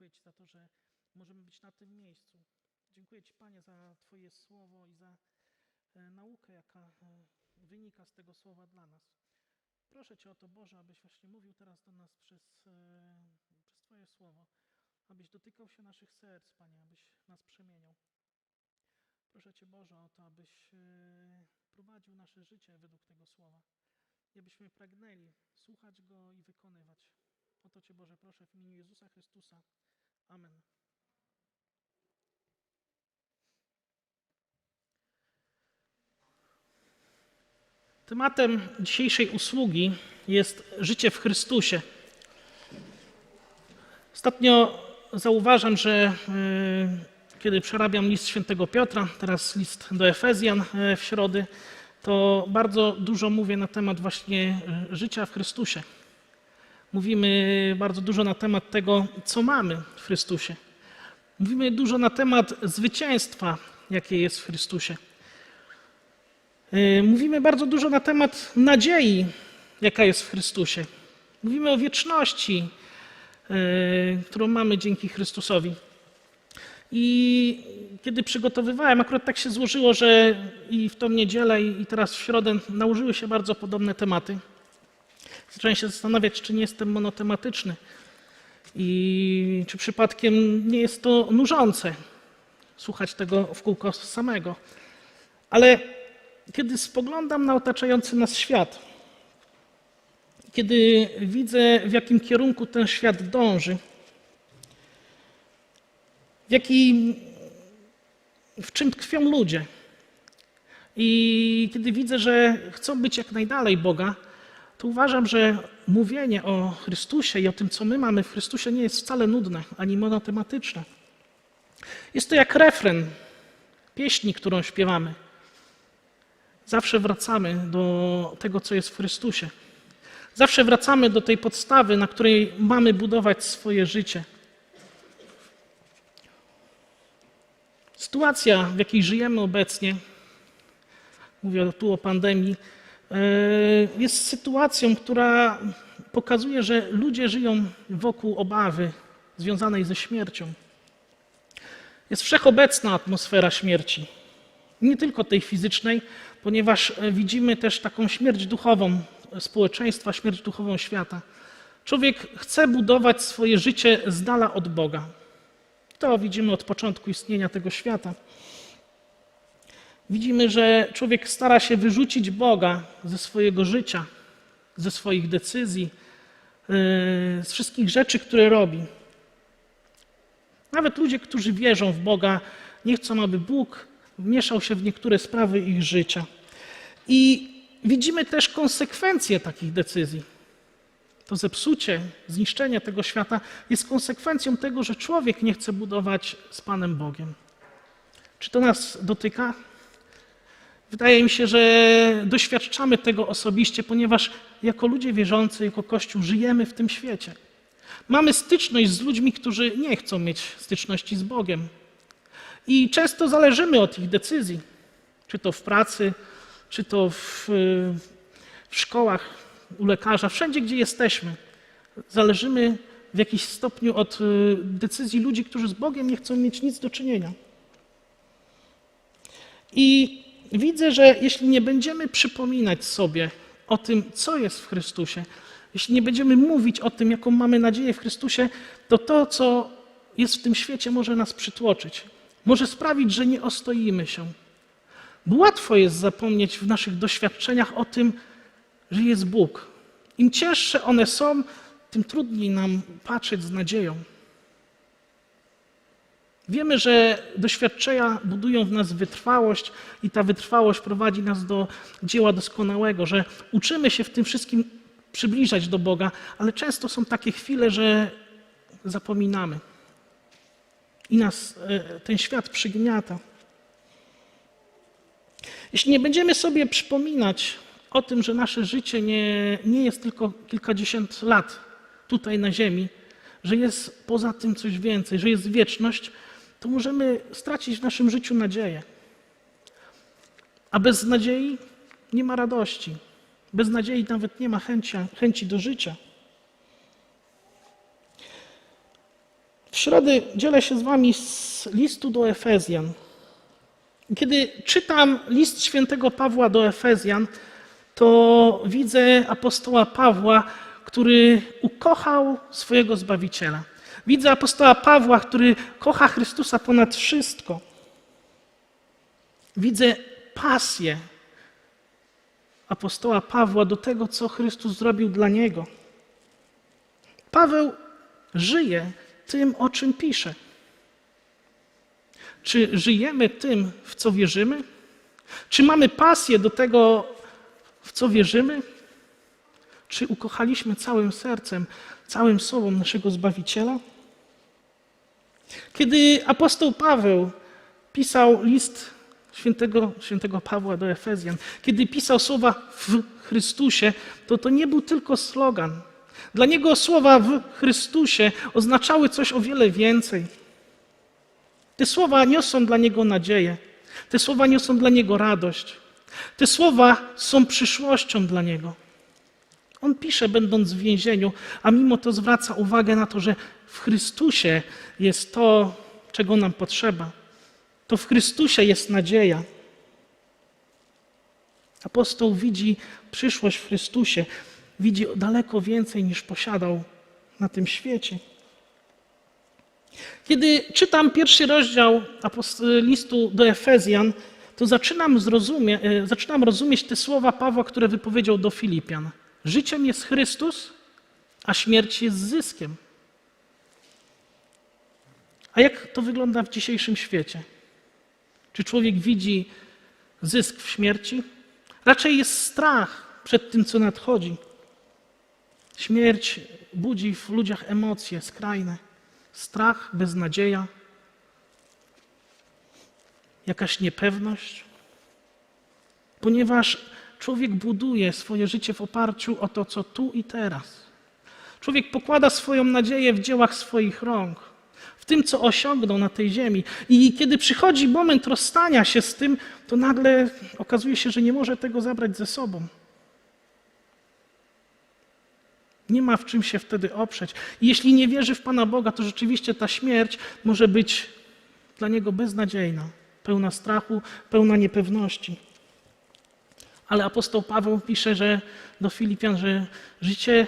dziękuję Ci za to, że możemy być na tym miejscu. Dziękuję Ci, Panie, za Twoje słowo i za e, naukę, jaka e, wynika z tego słowa dla nas. Proszę Cię o to, Boże, abyś właśnie mówił teraz do nas przez, e, przez Twoje słowo, abyś dotykał się naszych serc, Panie, abyś nas przemieniał. Proszę Cię, Boże, o to, abyś prowadził nasze życie według tego słowa i abyśmy pragnęli słuchać Go i wykonywać. O to Cię, Boże, proszę w imieniu Jezusa Chrystusa. Amen. Tematem dzisiejszej usługi jest życie w Chrystusie. Ostatnio zauważam, że y, kiedy przerabiam list świętego Piotra, teraz list do Efezjan y, w środy, to bardzo dużo mówię na temat właśnie y, życia w Chrystusie. Mówimy bardzo dużo na temat tego, co mamy w Chrystusie. Mówimy dużo na temat zwycięstwa, jakie jest w Chrystusie. Yy, Mówimy bardzo dużo na temat nadziei, jaka jest w Chrystusie. Mówimy o wieczności, yy, którą mamy dzięki Chrystusowi. I kiedy przygotowywałem, akurat tak się złożyło, że i w tą niedzielę, i teraz w środę nałożyły się bardzo podobne tematy. Zacząłem się zastanawiać, czy nie jestem monotematyczny i czy przypadkiem nie jest to nużące słuchać tego w kółko samego. Ale kiedy spoglądam na otaczający nas świat, kiedy widzę, w jakim kierunku ten świat dąży, w, jakim, w czym tkwią ludzie, i kiedy widzę, że chcą być jak najdalej Boga, to uważam, że mówienie o Chrystusie i o tym, co my mamy w Chrystusie, nie jest wcale nudne ani monotematyczne. Jest to jak refren pieśni, którą śpiewamy. Zawsze wracamy do tego, co jest w Chrystusie. Zawsze wracamy do tej podstawy, na której mamy budować swoje życie. Sytuacja, w jakiej żyjemy obecnie, mówię tu o pandemii, jest sytuacją, która pokazuje, że ludzie żyją wokół obawy związanej ze śmiercią. Jest wszechobecna atmosfera śmierci. Nie tylko tej fizycznej, ponieważ e, widzimy też taką śmierć duchową społeczeństwa, śmierć duchową świata. Człowiek chce budować swoje życie z dala od Boga. To widzimy od początku istnienia tego świata. Widzimy, że człowiek stara się wyrzucić Boga ze swojego życia, ze swoich decyzji, yy, z wszystkich rzeczy, które robi. Nawet ludzie, którzy wierzą w Boga, nie chcą, aby Bóg wmieszał się w niektóre sprawy ich życia. I widzimy też konsekwencje takich decyzji. To zepsucie, zniszczenie tego świata jest konsekwencją tego, że człowiek nie chce budować z Panem Bogiem. Czy to nas dotyka? Wydaje mi się, że doświadczamy tego osobiście, ponieważ jako ludzie wierzący, jako Kościół żyjemy w tym świecie. Mamy styczność z ludźmi, którzy nie chcą mieć styczności z Bogiem. I często zależymy od ich decyzji, czy to w pracy, czy to w, w szkołach, u lekarza, wszędzie, gdzie jesteśmy. Zależymy w jakiś stopniu od y, decyzji ludzi, którzy z Bogiem nie chcą mieć nic do czynienia. I widzę, że jeśli nie będziemy przypominać sobie o tym, co jest w Chrystusie, jeśli nie będziemy mówić o tym, jaką mamy nadzieję w Chrystusie, to to, co jest w tym świecie, może nas przytłoczyć. Może sprawić, że nie ostoimy się. Bo łatwo jest zapomnieć w naszych doświadczeniach o tym, że jest Bóg. Im cięższe one są, tym trudniej nam patrzeć z nadzieją. Wiemy, że doświadczenia budują w nas wytrwałość i ta wytrwałość prowadzi nas do dzieła doskonałego, że uczymy się w tym wszystkim przybliżać do Boga, ale często są takie chwile, że zapominamy. I nas e, ten świat przygniata. Jeśli nie będziemy sobie przypominać o tym, że nasze życie nie, nie jest tylko kilkadziesiąt lat tutaj na Ziemi, że jest poza tym coś więcej, że jest wieczność, to możemy stracić w naszym życiu nadzieję. A bez nadziei nie ma radości. Bez nadziei nawet nie ma chęci, chęci do życia. W środę dzielę się z Wami z listu do Efezjan. Kiedy czytam list świętego Pawła do Efezjan, to widzę apostoła Pawła, który ukochał swojego Zbawiciela. Widzę apostoła Pawła, który kocha Chrystusa ponad wszystko. Widzę pasję apostoła Pawła do tego, co Chrystus zrobił dla niego. Paweł żyje tym, o czym pisze. Czy żyjemy tym, w co wierzymy? Czy mamy pasję do tego, w co wierzymy? Czy ukochaliśmy całym sercem, całym sobą naszego Zbawiciela? Kiedy apostoł Paweł pisał list świętego, świętego Pawła do Efezjan, kiedy pisał słowa w Chrystusie, to to nie był tylko slogan. Dla niego słowa w Chrystusie oznaczały coś o wiele więcej. Te słowa niosą dla niego nadzieję. Te słowa niosą dla niego radość. Te słowa są przyszłością dla niego. On pisze, będąc w więzieniu, a mimo to zwraca uwagę na to, że w Chrystusie jest to, czego nam potrzeba. To w Chrystusie jest nadzieja. Apostoł widzi przyszłość w Chrystusie, widzi daleko więcej niż posiadał na tym świecie. Kiedy czytam pierwszy rozdział listu do Efezjan, to zaczynam, zrozumie, e, zaczynam rozumieć te słowa Pawła, które wypowiedział do Filipian. Życiem jest Chrystus, a śmierć jest zyskiem. A jak to wygląda w dzisiejszym świecie? Czy człowiek widzi zysk w śmierci? Raczej jest strach przed tym, co nadchodzi. Śmierć budzi w ludziach emocje skrajne. Strach, beznadzieja, jakaś niepewność. Ponieważ człowiek buduje swoje życie w oparciu o to, co tu i teraz. Człowiek pokłada swoją nadzieję w dziełach swoich rąk, w tym, co osiągnął na tej ziemi. I kiedy przychodzi moment rozstania się z tym, to nagle okazuje się, że nie może tego zabrać ze sobą. Nie ma w czym się wtedy oprzeć. Jeśli nie wierzy w Pana Boga, to rzeczywiście ta śmierć może być dla niego beznadziejna, pełna strachu, pełna niepewności. Ale apostoł Paweł pisze, że do Filipian, że życie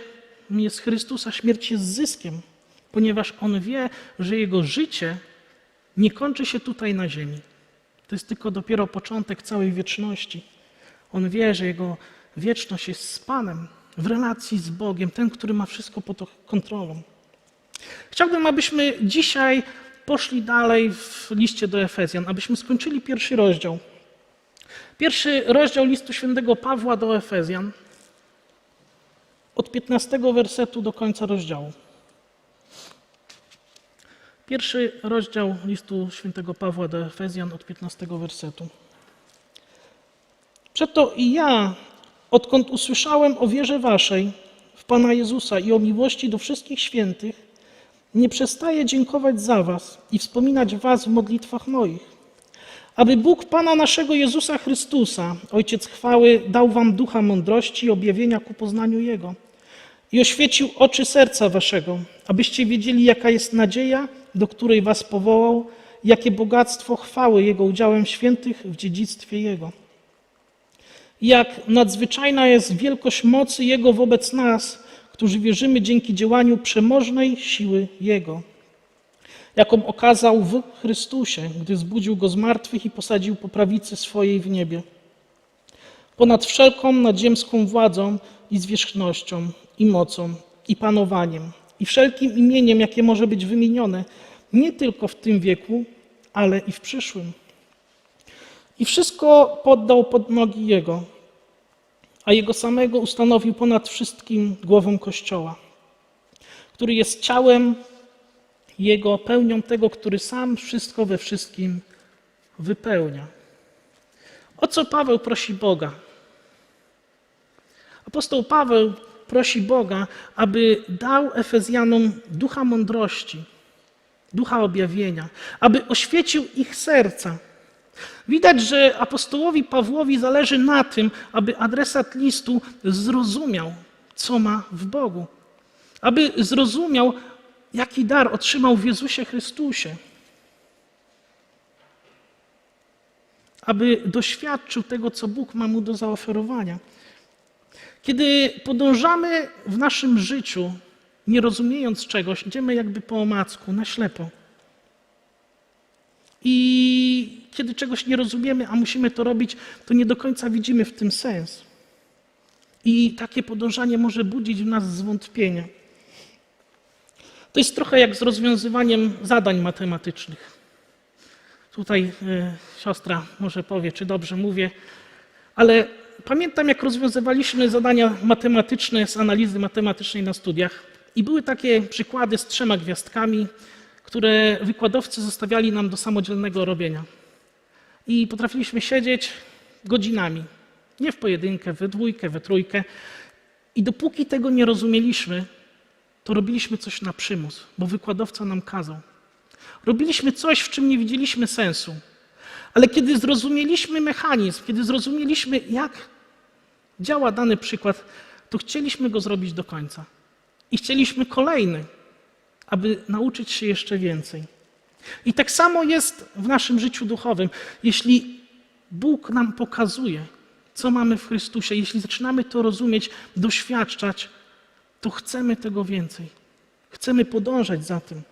jest Chrystusa, śmierć jest zyskiem, ponieważ on wie, że jego życie nie kończy się tutaj na ziemi. To jest tylko dopiero początek całej wieczności. On wie, że jego wieczność jest z Panem, w relacji z Bogiem, ten, który ma wszystko pod kontrolą. Chciałbym, abyśmy dzisiaj poszli dalej w liście do Efezjan, abyśmy skończyli pierwszy rozdział. Pierwszy rozdział listu świętego Pawła do Efezjan, od 15 wersetu do końca rozdziału. Pierwszy rozdział listu świętego Pawła do Efezjan od 15 wersetu. Przeto i ja, odkąd usłyszałem o wierze waszej w Pana Jezusa i o miłości do wszystkich świętych, nie przestaję dziękować za was i wspominać was w modlitwach moich, aby Bóg Pana naszego Jezusa Chrystusa, Ojciec chwały, dał wam ducha mądrości i objawienia ku poznaniu Jego i oświecił oczy serca waszego, abyście wiedzieli, jaka jest nadzieja, do której was powołał, jakie bogactwo chwały Jego udziałem świętych w dziedzictwie Jego. Jak nadzwyczajna jest wielkość mocy Jego wobec nas, którzy wierzymy dzięki działaniu przemożnej siły Jego, jaką okazał w Chrystusie, gdy zbudził Go z martwych i posadził po prawicy swojej w niebie. Ponad wszelką nadziemską władzą i zwierzchnością, i mocą, i panowaniem, i wszelkim imieniem, jakie może być wymienione, nie tylko w tym wieku, ale i w przyszłym. I wszystko poddał pod nogi Jego, a Jego samego ustanowił ponad wszystkim głową Kościoła, który jest ciałem Jego, pełnią tego, który sam wszystko we wszystkim wypełnia. O co Paweł prosi Boga? Apostoł Paweł prosi Boga, aby dał Efezjanom ducha mądrości, ducha objawienia, aby oświecił ich serca Widać, że apostołowi Pawłowi zależy na tym, aby adresat listu zrozumiał, co ma w Bogu. Aby zrozumiał, jaki dar otrzymał w Jezusie Chrystusie, aby doświadczył tego, co Bóg ma mu do zaoferowania. Kiedy podążamy w naszym życiu, nie rozumiejąc czegoś, idziemy jakby po omacku, na ślepo. I kiedy czegoś nie rozumiemy, a musimy to robić, to nie do końca widzimy w tym sens. I takie podążanie może budzić w nas zwątpienie. To jest trochę jak z rozwiązywaniem zadań matematycznych. Tutaj e, siostra może powie, czy dobrze mówię, ale pamiętam, jak rozwiązywaliśmy zadania matematyczne z analizy matematycznej na studiach i były takie przykłady z trzema gwiazdkami, które wykładowcy zostawiali nam do samodzielnego robienia. I potrafiliśmy siedzieć godzinami, nie w pojedynkę, we dwójkę, we trójkę. I dopóki tego nie rozumieliśmy, to robiliśmy coś na przymus, bo wykładowca nam kazał. Robiliśmy coś, w czym nie widzieliśmy sensu. Ale kiedy zrozumieliśmy mechanizm, kiedy zrozumieliśmy, jak działa dany przykład, to chcieliśmy go zrobić do końca. I chcieliśmy kolejny, aby nauczyć się jeszcze więcej. I tak samo jest w naszym życiu duchowym. Jeśli Bóg nam pokazuje, co mamy w Chrystusie, jeśli zaczynamy to rozumieć, doświadczać, to chcemy tego więcej. Chcemy podążać za tym.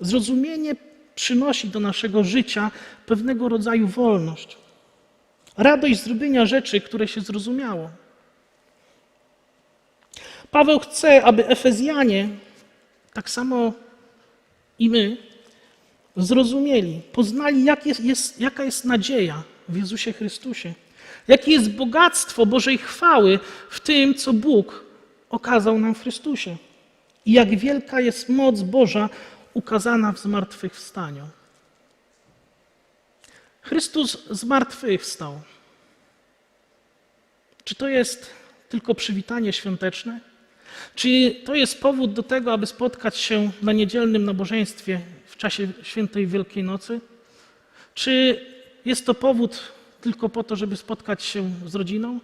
Zrozumienie przynosi do naszego życia pewnego rodzaju wolność. Radość zrobienia rzeczy, które się zrozumiało. Paweł chce, aby Efezjanie, tak samo i my, zrozumieli, poznali, jak jest, jest, jaka jest nadzieja w Jezusie Chrystusie, jakie jest bogactwo Bożej chwały w tym, co Bóg okazał nam w Chrystusie i jak wielka jest moc Boża ukazana w zmartwychwstaniu. Chrystus zmartwychwstał. Czy to jest tylko przywitanie świąteczne? Czy to jest powód do tego, aby spotkać się na niedzielnym nabożeństwie w czasie świętej Wielkiej Nocy? Czy jest to powód tylko po to, żeby spotkać się z rodziną?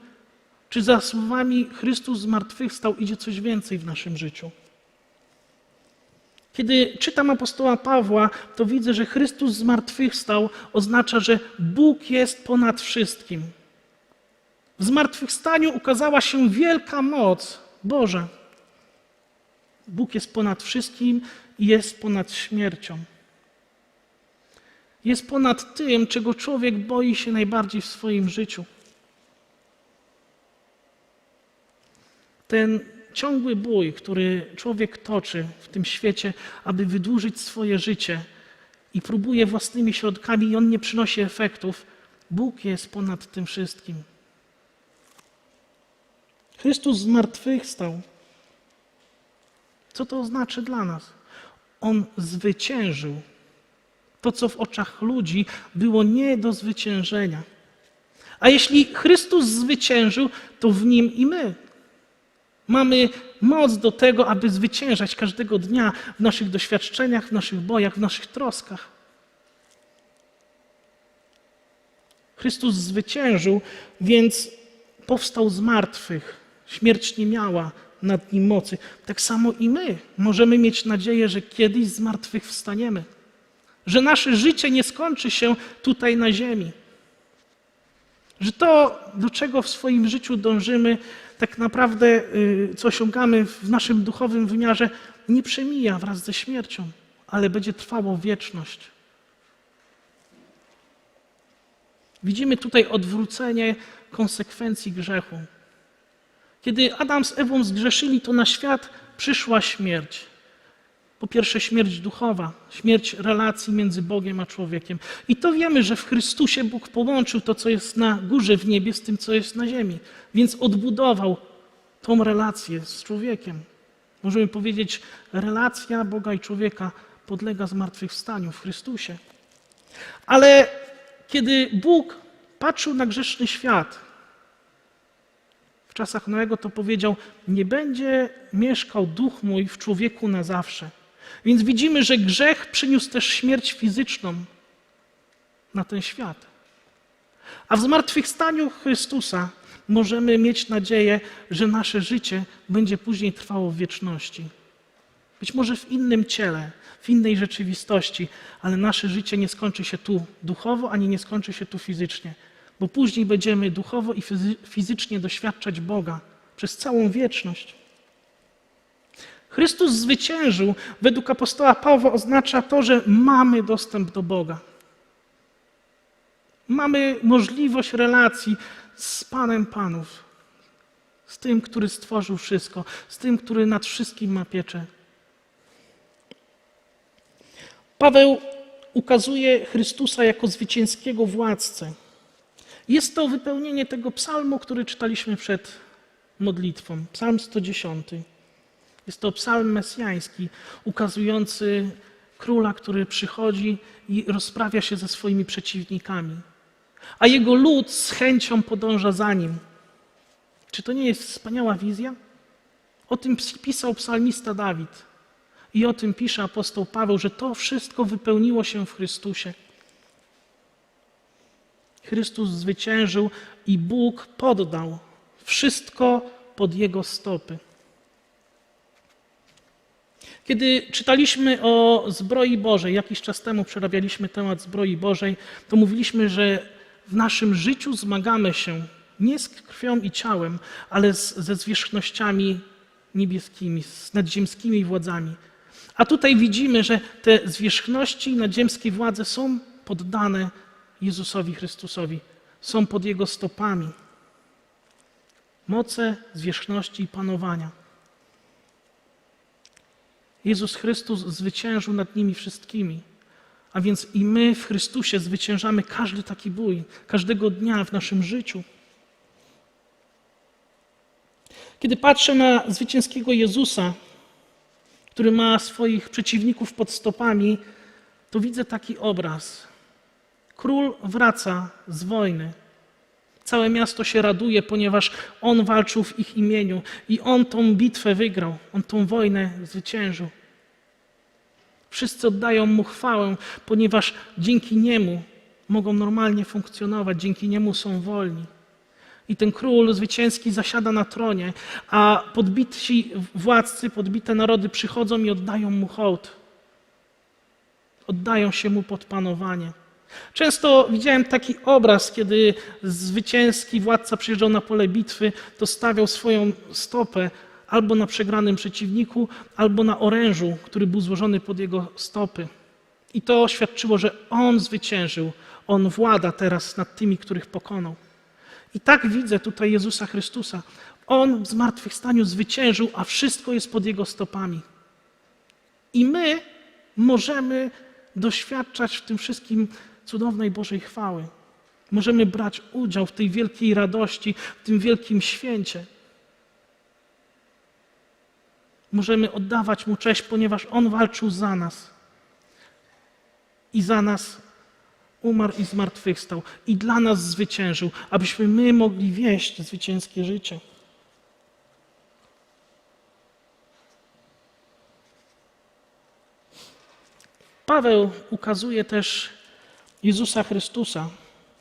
Czy za słowami Chrystus zmartwychwstał idzie coś więcej w naszym życiu? Kiedy czytam apostoła Pawła, to widzę, że Chrystus zmartwychwstał oznacza, że Bóg jest ponad wszystkim. W zmartwychwstaniu ukazała się wielka moc Boża. Bóg jest ponad wszystkim i jest ponad śmiercią. Jest ponad tym, czego człowiek boi się najbardziej w swoim życiu. Ten ciągły bój, który człowiek toczy w tym świecie, aby wydłużyć swoje życie i próbuje własnymi środkami i on nie przynosi efektów, Bóg jest ponad tym wszystkim. Chrystus zmartwychwstał. Co to oznacza dla nas? On zwyciężył to, co w oczach ludzi było nie do zwyciężenia. A jeśli Chrystus zwyciężył, to w nim i my. Mamy moc do tego, aby zwyciężać każdego dnia w naszych doświadczeniach, w naszych bojach, w naszych troskach. Chrystus zwyciężył, więc powstał z martwych. Śmierć nie miała nad nim mocy. Tak samo i my możemy mieć nadzieję, że kiedyś z martwych wstaniemy. Że nasze życie nie skończy się tutaj na ziemi. Że to, do czego w swoim życiu dążymy, tak naprawdę, y, co osiągamy w naszym duchowym wymiarze, nie przemija wraz ze śmiercią, ale będzie trwało wieczność. Widzimy tutaj odwrócenie konsekwencji grzechu. Kiedy Adam z Ewą zgrzeszyli, to na świat przyszła śmierć. Po pierwsze, śmierć duchowa, śmierć relacji między Bogiem a człowiekiem. I to wiemy, że w Chrystusie Bóg połączył to, co jest na górze w niebie, z tym, co jest na ziemi. Więc odbudował tą relację z człowiekiem. Możemy powiedzieć, relacja Boga i człowieka podlega zmartwychwstaniu w Chrystusie. Ale kiedy Bóg patrzył na grzeszny świat, w czasach Noego to powiedział: Nie będzie mieszkał duch mój w człowieku na zawsze. Więc widzimy, że grzech przyniósł też śmierć fizyczną na ten świat. A w zmartwychwstaniu Chrystusa możemy mieć nadzieję, że nasze życie będzie później trwało w wieczności. Być może w innym ciele, w innej rzeczywistości, ale nasze życie nie skończy się tu duchowo, ani nie skończy się tu fizycznie, bo później będziemy duchowo i fizy- fizycznie doświadczać Boga przez całą wieczność. Chrystus zwyciężył, według apostoła Pawła oznacza to, że mamy dostęp do Boga. Mamy możliwość relacji z Panem Panów, z tym, który stworzył wszystko, z tym, który nad wszystkim ma pieczę. Paweł ukazuje Chrystusa jako zwycięskiego władcę. Jest to wypełnienie tego psalmu, który czytaliśmy przed modlitwą, psalm 110. Jest to psalm mesjański, ukazujący króla, który przychodzi i rozprawia się ze swoimi przeciwnikami, a jego lud z chęcią podąża za nim. Czy to nie jest wspaniała wizja? O tym pisał psalmista Dawid. I o tym pisze apostoł Paweł, że to wszystko wypełniło się w Chrystusie. Chrystus zwyciężył i Bóg poddał wszystko pod Jego stopy. Kiedy czytaliśmy o zbroi Bożej, jakiś czas temu przerabialiśmy temat zbroi Bożej, to mówiliśmy, że w naszym życiu zmagamy się nie z krwią i ciałem, ale z, ze zwierzchnościami niebieskimi, z nadziemskimi władzami. A tutaj widzimy, że te zwierzchności i nadziemskie władze są poddane Jezusowi Chrystusowi, są pod Jego stopami. Moce, zwierzchności i panowania. Jezus Chrystus zwyciężył nad nimi wszystkimi. A więc i my w Chrystusie zwyciężamy każdy taki bój, każdego dnia w naszym życiu. Kiedy patrzę na zwycięskiego Jezusa, który ma swoich przeciwników pod stopami, to widzę taki obraz. Król wraca z wojny. Całe miasto się raduje, ponieważ on walczył w ich imieniu i on tą bitwę wygrał, on tą wojnę zwyciężył. Wszyscy oddają mu chwałę, ponieważ dzięki niemu mogą normalnie funkcjonować, dzięki niemu są wolni. I ten król zwycięski zasiada na tronie, a podbici władcy, podbite narody przychodzą i oddają mu hołd. Oddają się mu pod panowanie. Często widziałem taki obraz, kiedy zwycięski władca przyjeżdżał na pole bitwy, to stawiał swoją stopę albo na przegranym przeciwniku, albo na orężu, który był złożony pod jego stopy. I to świadczyło, że on zwyciężył, on włada teraz nad tymi, których pokonał. I tak widzę tutaj Jezusa Chrystusa. On w zmartwychwstaniu zwyciężył, a wszystko jest pod Jego stopami. I my możemy doświadczać w tym wszystkim cudownej Bożej chwały. Możemy brać udział w tej wielkiej radości, w tym wielkim święcie. Możemy oddawać Mu cześć, ponieważ On walczył za nas. I za nas umarł i zmartwychwstał i dla nas zwyciężył, abyśmy my mogli wieść zwycięskie życie. Paweł ukazuje też Jezusa Chrystusa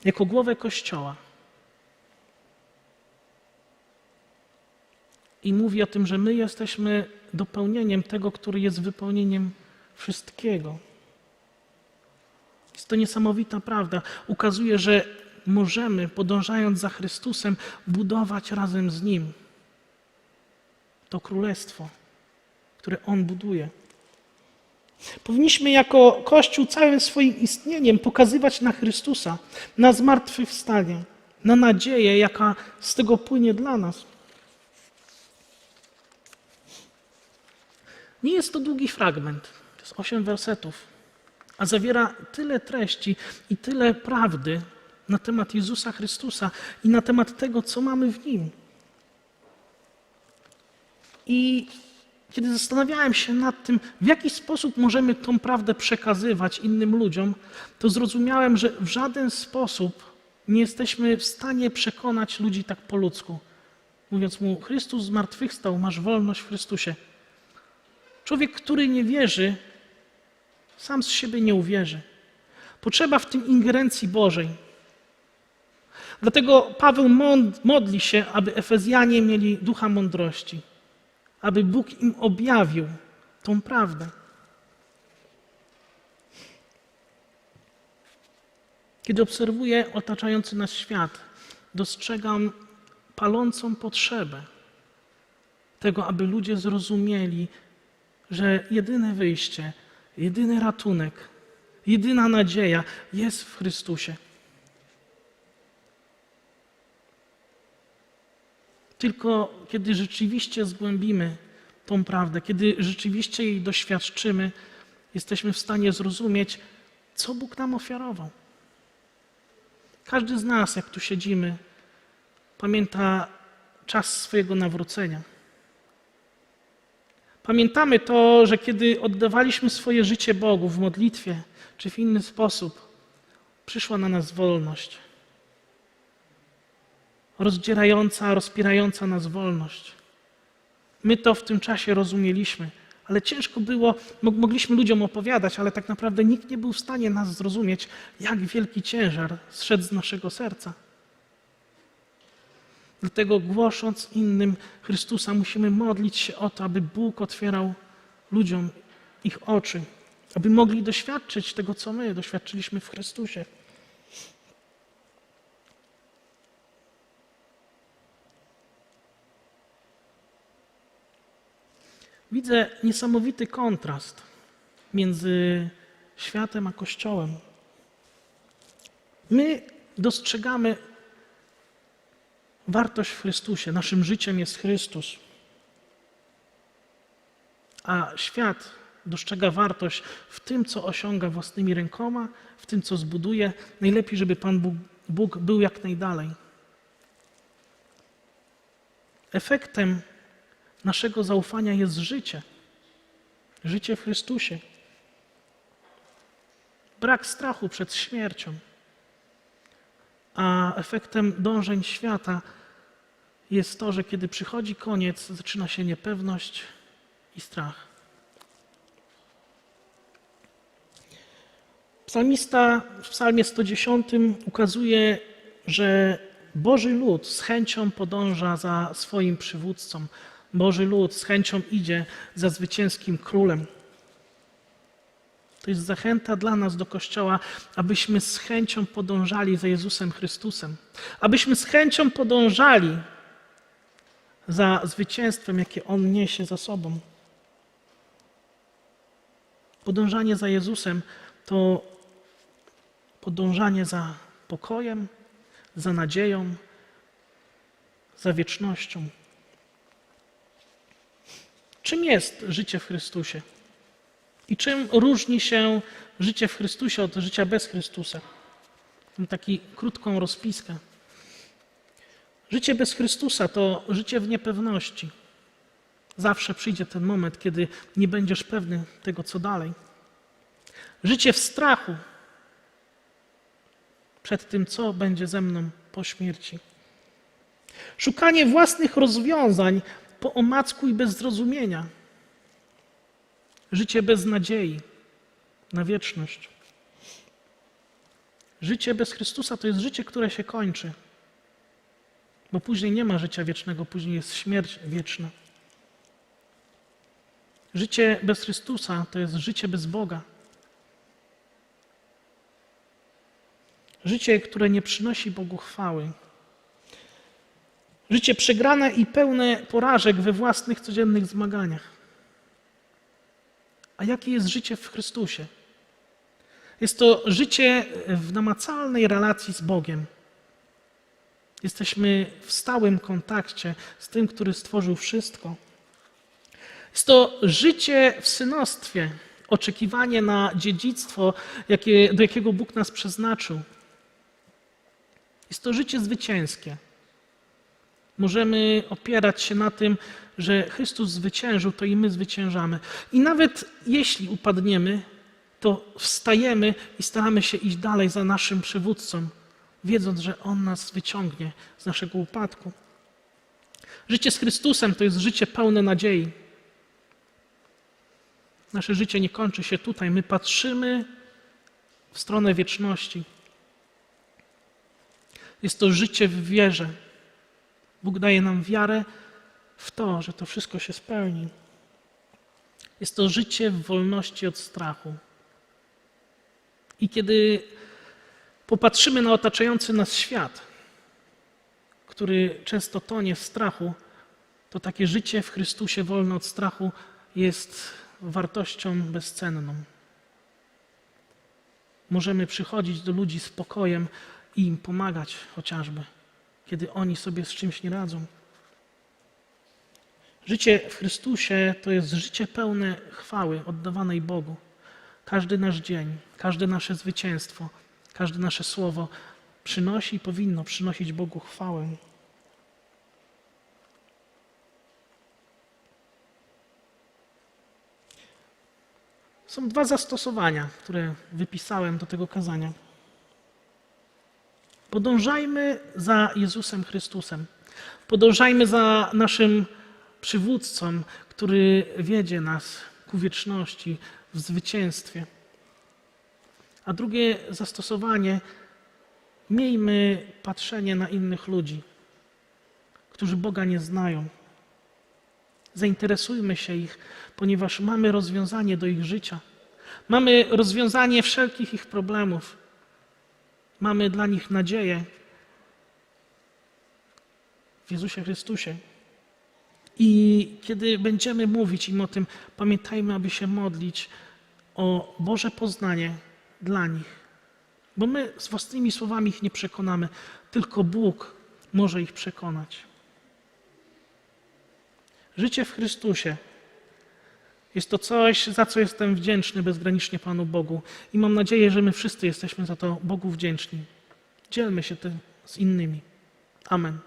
jako głowę Kościoła. I mówi o tym, że my jesteśmy dopełnieniem tego, który jest wypełnieniem wszystkiego. Jest to niesamowita prawda. Ukazuje, że możemy, podążając za Chrystusem, budować razem z Nim to królestwo, które On buduje. Powinniśmy jako Kościół całym swoim istnieniem pokazywać na Chrystusa, na zmartwychwstanie, na nadzieję, jaka z tego płynie dla nas. Nie jest to długi fragment, to jest osiem wersetów a zawiera tyle treści i tyle prawdy na temat Jezusa Chrystusa i na temat tego, co mamy w Nim. I kiedy zastanawiałem się nad tym, w jaki sposób możemy tą prawdę przekazywać innym ludziom, to zrozumiałem, że w żaden sposób nie jesteśmy w stanie przekonać ludzi tak po ludzku. Mówiąc mu, Chrystus zmartwychwstał, masz wolność w Chrystusie. Człowiek, który nie wierzy, sam z siebie nie uwierzy. Potrzeba w tym ingerencji Bożej. Dlatego Paweł modli się, aby Efezjanie mieli ducha mądrości, aby Bóg im objawił tą prawdę. Kiedy obserwuję otaczający nas świat, dostrzegam palącą potrzebę tego, aby ludzie zrozumieli, że jedyne wyjście, jedyny ratunek, jedyna nadzieja jest w Chrystusie. Tylko kiedy rzeczywiście zgłębimy tą prawdę, kiedy rzeczywiście jej doświadczymy, jesteśmy w stanie zrozumieć, co Bóg nam ofiarował. Każdy z nas, jak tu siedzimy, pamięta czas swojego nawrócenia. Pamiętamy to, że kiedy oddawaliśmy swoje życie Bogu w modlitwie czy w inny sposób, przyszła na nas wolność. Rozdzierająca, rozpierająca nas wolność. My to w tym czasie rozumieliśmy, ale ciężko było, mogliśmy ludziom opowiadać, ale tak naprawdę nikt nie był w stanie nas zrozumieć, jak wielki ciężar zszedł z naszego serca. Dlatego głosząc innym Chrystusa, musimy modlić się o to, aby Bóg otwierał ludziom ich oczy, aby mogli doświadczyć tego, co my doświadczyliśmy w Chrystusie. Widzę niesamowity kontrast między światem a Kościołem. My dostrzegamy wartość w Chrystusie, naszym życiem jest Chrystus. A świat dostrzega wartość w tym, co osiąga własnymi rękoma, w tym, co zbuduje. Najlepiej, żeby Pan Bóg, Bóg był jak najdalej. Efektem naszego zaufania jest życie. Życie w Chrystusie. Brak strachu przed śmiercią. A efektem dążeń świata jest to, że kiedy przychodzi koniec, zaczyna się niepewność i strach. Psalmista w Psalmie 110 ukazuje, że Boży lud z chęcią podąża za swoim przywódcą. Boży lud z chęcią idzie za zwycięskim królem. To jest zachęta dla nas do Kościoła, abyśmy z chęcią podążali za Jezusem Chrystusem, abyśmy z chęcią podążali za zwycięstwem, jakie On niesie za sobą. Podążanie za Jezusem to podążanie za pokojem, za nadzieją, za wiecznością. Czym jest życie w Chrystusie? I czym różni się życie w Chrystusie od życia bez Chrystusa? Mam taką krótką rozpiskę. Życie bez Chrystusa to życie w niepewności. Zawsze przyjdzie ten moment, kiedy nie będziesz pewny tego, co dalej. Życie w strachu przed tym, co będzie ze mną po śmierci. Szukanie własnych rozwiązań po omacku i bez zrozumienia. Życie bez nadziei na wieczność. Życie bez Chrystusa to jest życie, które się kończy. Bo później nie ma życia wiecznego, później jest śmierć wieczna. Życie bez Chrystusa to jest życie bez Boga. Życie, które nie przynosi Bogu chwały. Życie przegrane i pełne porażek we własnych codziennych zmaganiach. A jakie jest życie w Chrystusie? Jest to życie w namacalnej relacji z Bogiem. Jesteśmy w stałym kontakcie z tym, który stworzył wszystko. Jest to życie w synostwie, oczekiwanie na dziedzictwo, jakie, do jakiego Bóg nas przeznaczył. Jest to życie zwycięskie. Możemy opierać się na tym, że Chrystus zwyciężył, to i my zwyciężamy. I nawet jeśli upadniemy, to wstajemy i staramy się iść dalej za naszym przywódcą, wiedząc, że On nas wyciągnie z naszego upadku. Życie z Chrystusem to jest życie pełne nadziei. Nasze życie nie kończy się tutaj. My patrzymy w stronę wieczności. Jest to życie w wierze. Bóg daje nam wiarę w to, że to wszystko się spełni. Jest to życie w wolności od strachu. I kiedy popatrzymy na otaczający nas świat, który często tonie w strachu, to takie życie w Chrystusie wolne od strachu jest wartością bezcenną. Możemy przychodzić do ludzi z pokojem i im pomagać chociażby, kiedy oni sobie z czymś nie radzą. Życie w Chrystusie to jest życie pełne chwały oddawanej Bogu. Każdy nasz dzień, każde nasze zwycięstwo, każde nasze słowo przynosi i powinno przynosić Bogu chwałę. Są dwa zastosowania, które wypisałem do tego kazania. Podążajmy za Jezusem Chrystusem. Podążajmy za naszym przywódcą, który wiedzie nas ku wieczności w zwycięstwie. A drugie zastosowanie miejmy patrzenie na innych ludzi, którzy Boga nie znają. Zainteresujmy się ich, ponieważ mamy rozwiązanie do ich życia. Mamy rozwiązanie wszelkich ich problemów. Mamy dla nich nadzieję w Jezusie Chrystusie. I kiedy będziemy mówić im o tym, pamiętajmy, aby się modlić o Boże poznanie dla nich. Bo my z własnymi słowami ich nie przekonamy, tylko Bóg może ich przekonać. Życie w Chrystusie jest to coś, za co jestem wdzięczny bezgranicznie Panu Bogu i mam nadzieję, że my wszyscy jesteśmy za to Bogu wdzięczni. Dzielmy się tym z innymi. Amen.